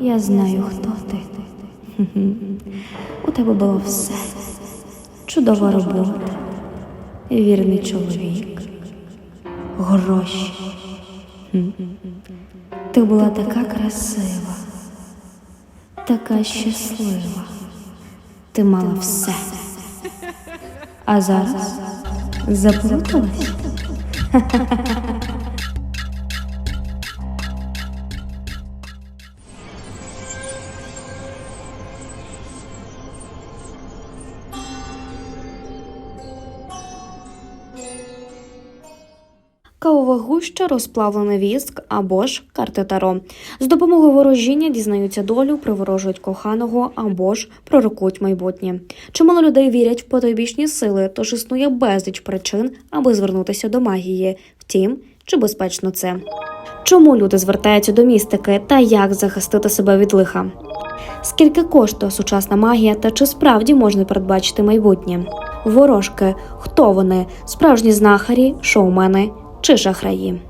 Я знаю, хто ти. У тебе було все. Чудова робота, вірний чоловік, гроші. Ти була така красива, така щаслива. Ти мала все. А зараз заплуталась? Кавова гуща, розплавлений віск або ж карти таро. З допомогою ворожіння дізнаються долю, приворожують коханого або ж пророкують майбутнє. Чимало людей вірять в потойбічні сили, тож існує безліч причин, аби звернутися до магії. Втім, чи безпечно це? Чому люди звертаються до містики та як захистити себе від лиха? Скільки коштує сучасна магія та чи справді можна передбачити майбутнє? Ворожки, хто вони? Справжні знахарі, шоумени чи шахраї?